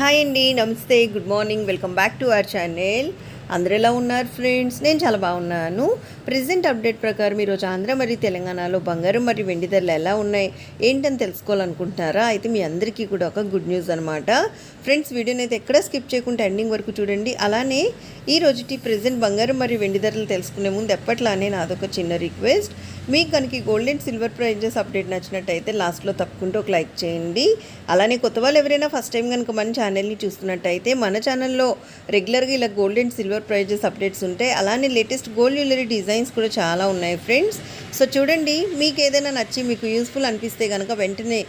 Hi అండి నమస్తే good morning welcome back to our channel. అందరు ఎలా ఉన్నారు ఫ్రెండ్స్? నేను చాలా బాగున్నాను. ప్రెసెంట్ అప్డేట్ ప్రకారం ఈరోజు ఆంధ్ర మరియు తెలంగాణలో బంగారం మరియు వెండి ధరలు ఎలా ఉన్నాయి ఏంటని తెలుసుకోవాలనుకుంటున్నారా? అయితే మీ అందరికీ కూడా ఒక గుడ్ న్యూస్ అనమాట ఫ్రెండ్స్ వీడియోని అయితే ఎక్కడ స్కిప్ చేయకుండా ఎండింగ్ వరకు చూడండి. అలానే ఈ రోజుటి ప్రెసెంట్ బంగారం మరియు వెండి ధరలు తెలుసుకునే ముందు ఎప్పట్లానే నాదొక చిన్న రిక్వెస్ట్ మీకు కనుక gold and silver prizes update నచ్చినట్టయితే లాస్ట్లో తప్పకుండా ఒక లైక్ చేయండి. అలానే కొత్త వాళ్ళు ఎవరైనా ఫస్ట్ టైం కనుక మన ఛానల్ని చూస్తున్నట్టయితే మన ఛానల్లో రెగ్యులర్గా ఇలా gold and silver prizes updates ఉంటాయి. అలానే లేటెస్ట్ గోల్డ్ జ్యువెలరీ డిజైన్స్ కూడా చాలా ఉన్నాయి ఫ్రెండ్స్ సో చూడండి మీకు ఏదైనా నచ్చి మీకు యూస్ఫుల్ అనిపిస్తే కనుక వెంటనే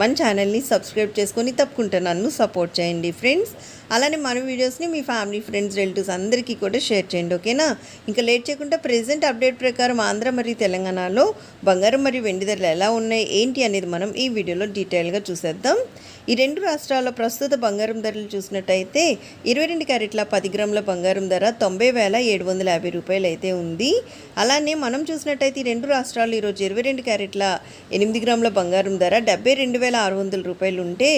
మన ఛానల్ని సబ్స్క్రైబ్ చేసుకొని తప్పకుండా నన్ను సపోర్ట్ చేయండి ఫ్రెండ్స్. అలానే మన వీడియోస్ని మీ ఫ్యామిలీ ఫ్రెండ్స్ రిలేటివ్స్ అందరికీ కూడా షేర్ చేయండి ఓకేనా? ఇంకా లేట్ చేయకుండా ప్రెసెంట్ అప్డేట్ ప్రకారం ఆంధ్ర మరియు తెలంగాణలో బంగారం మరియు వెండి ధరలు ఎలా ఉన్నాయి ఏంటి అనేది మనం ఈ వీడియోలో డీటెయిల్గా చూసేద్దాం. ఈ రెండు రాష్ట్రాల్లో ప్రస్తుత బంగారం ధరలు చూసినట్టయితే ఇరవై రెండు క్యారెట్ల పది గ్రాముల బంగారం ధర తొంభై వేల ఏడు వందల యాభై రూపాయలు అయితే ఉంది. అలానే మనం చూసినట్టయితే ఈ రెండు రాష్ట్రాలు ఈరోజు ఇరవై రెండు క్యారెట్ల ఎనిమిది గ్రాముల బంగారం ధర డెబ్బై రెండు రెండు వేల ఆరు వందల రూపాయలు ఉంటే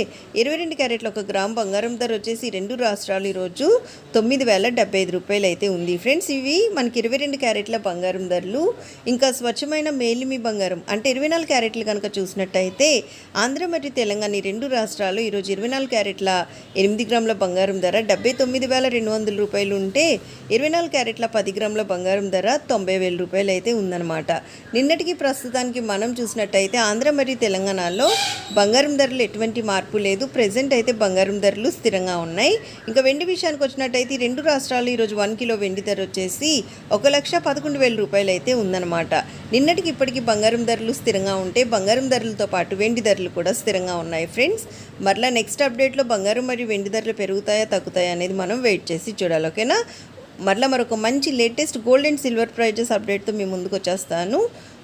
ఇరవై రెండు క్యారెట్ల ఒక గ్రామ్ బంగారం ధర వచ్చేసి రెండు రాష్ట్రాలు ఈరోజు తొమ్మిది వేల డెబ్బై ఐదు రూపాయలు అయితే ఉంది. ఫ్రెండ్స్ ఇవి మనకి ఇరవై రెండు క్యారెట్ల బంగారం ధరలు. ఇంకా స్వచ్ఛమైన మేలిమి బంగారం అంటే ఇరవై నాలుగు క్యారెట్లు కనుక చూసినట్టయితే ఆంధ్ర మరియు తెలంగాణ రెండు రాష్ట్రాలు ఈరోజు ఇరవై నాలుగు క్యారెట్ల ఎనిమిది గ్రాముల బంగారం ధర డెబ్బై తొమ్మిది వేల రెండు వందల రూపాయలు ఉంటే ఇరవై నాలుగు క్యారెట్ల పది గ్రాముల బంగారం ధర తొంభై వేల రూపాయలు అయితే ఉందన్నమాట. నిన్నటికి ప్రస్తుతానికి మనం చూసినట్టయితే ఆంధ్ర మరియు తెలంగాణలో బంగారం ధరలు ఎటువంటి మార్పు లేదు. ప్రజెంట్ అయితే బంగారం ధరలు స్థిరంగా ఉన్నాయి. ఇంకా వెండి విషయానికి వచ్చినట్టయితే రెండు రాష్ట్రాలు ఈరోజు వన్ కిలో వెండి ధర వచ్చేసి ఒక లక్ష పదకొండు వేల రూపాయలు అయితే ఉందన్నమాట. నిన్నటికి ఇప్పటికి బంగారం ధరలు స్థిరంగా ఉంటే బంగారం ధరలతో పాటు వెండి ధరలు కూడా స్థిరంగా ఉన్నాయి ఫ్రెండ్స్. మరలా నెక్స్ట్ అప్డేట్లో బంగారం మరియు వెండి ధరలు పెరుగుతాయా తగ్గుతాయా అనేది మనం వెయిట్ చేసి చూడాలి ఓకేనా? మరలా మరొక మంచి latest gold and silver prizes అప్డేట్తో మీ ముందుకు వచ్చేస్తాను.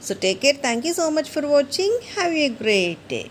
So take care. Thank you so much for watching. Have a great day.